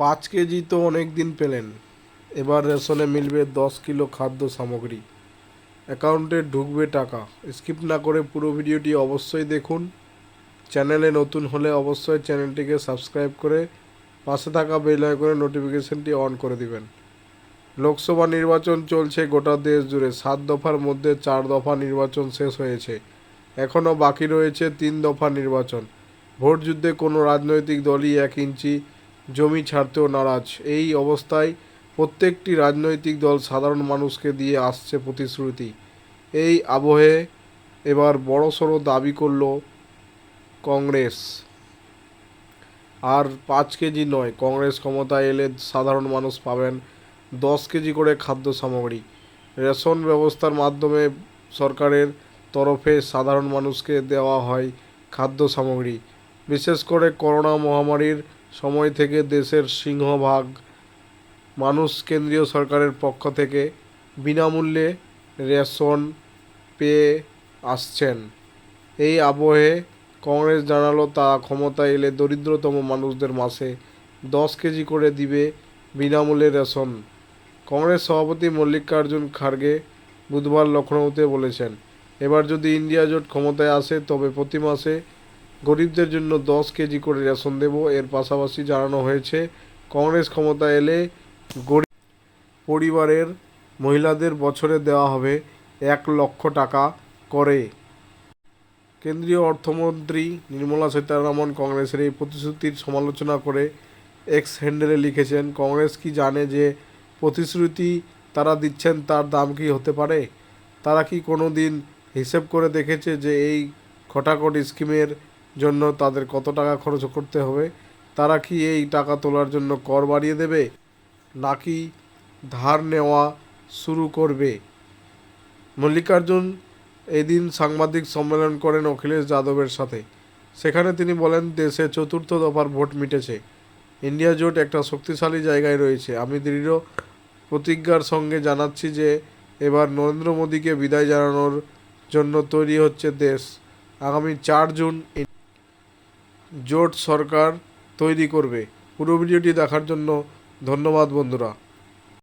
পাঁচ কেজি তো অনেক দিন পেলেন। এবার রেশনে মিলবে দশ কিলো খাদ্য সামগ্রী। অ্যাকাউন্টে ঢুকবে টাকা। স্কিপ না করে পুরো ভিডিওটি অবশ্যই দেখুন। চ্যানেলে নতুন হলে অবশ্যই চ্যানেলটিকে সাবস্ক্রাইব করে পাশে থাকা বেল আইকনের নোটিফিকেশনটি অন করে দিবেন। লোকসভা নির্বাচন চলছে গোটা দেশ জুড়ে। সাত দফার মধ্যে চার দফা নির্বাচন শেষ হয়েছে। এখনও বাকি রয়েছে তিন দফা নির্বাচন। ভোট যুদ্ধে কোনো রাজনৈতিক দলই এক ইঞ্চি জমি ছাড়তেও নারাজ। এই অবস্থায় প্রত্যেকটি রাজনৈতিক দল সাধারণ মানুষকে দিয়ে আসছে প্রতিশ্রুতি। এই আবহে এবার বড়সড় দাবি করল কংগ্রেস। আর পাঁচ কেজি নয়, কংগ্রেস ক্ষমতায় এলে সাধারণ মানুষ পাবেন দশ কেজি করে খাদ্য সামগ্রী। রেশন ব্যবস্থার মাধ্যমে সরকারের তরফে সাধারণ মানুষকে দেওয়া হয় খাদ্য সামগ্রী। বিশেষ করে করোনা মহামারীর সময় থেকে দেশের সিংহভাগ, মানুষ কেন্দ্রীয় সরকারের পক্ষ থেকে বিনামূল্যে রেশন পেয়ে আসছেন। এই আবহে কংগ্রেস জানালো, তা ক্ষমতায় এলে দরিদ্রতম মানুষদের মাসে দশ কেজি করে দিবে বিনামূল্যে রেশন। কংগ্রেস সভাপতি মল্লিকার্জুন খার্গে বুধবার লখনৌতে বলেছেন, এবার যদি ইন্ডিয়া জোট ক্ষমতায় আসে, তবে প্রতি মাসে গরিবদের জন্য দশ কেজি করে রেশন দেব। এর পাশাপাশি জানানো হয়েছে, কংগ্রেস ক্ষমতায় এলে গরিব পরিবারের মহিলাদের বছরে দেওয়া হবে এক লক্ষ টাকা করে। কেন্দ্রীয় অর্থমন্ত্রী নির্মলা সীতারামন কংগ্রেসের এই প্রতিশ্রুতির সমালোচনা করে এক্স হ্যান্ডেলে লিখেছেন, কংগ্রেস কি জানে যে প্রতিশ্রুতি তারা দিচ্ছেন তার দাম কি হতে পারে? তারা কি কোনো দিন হিসেব করে দেখেছে যে এই খটাখট স্কিমের জন্য তাদের কত টাকা খরচ করতে হবে? তারা কি এই টাকা তোলার জন্য কর বাড়িয়ে দেবে? নাকি ধার নেওয়া শুরু করবে? মল্লিকার্জুন এদিন সাংবাদিক সম্মেলন করেন অখিলেশ যাদবের সাথে। সেখানে তিনি বলেন, দেশে চতুর্থ দফার ভোট মিটেছে। ইন্ডিয়া জোট একটা শক্তিশালী জায়গায় রয়েছে। আমি দৃঢ় প্রতিজ্ঞার সঙ্গে জানাচ্ছি যে, এবার নরেন্দ্র মোদীকে বিদায় জানানোর জন্য তৈরি হচ্ছে দেশ। আগামী চার জুন জোট সরকার তৈরি করবে। পুরো ভিডিওটি দেখার জন্য ধন্যবাদ বন্ধুরা।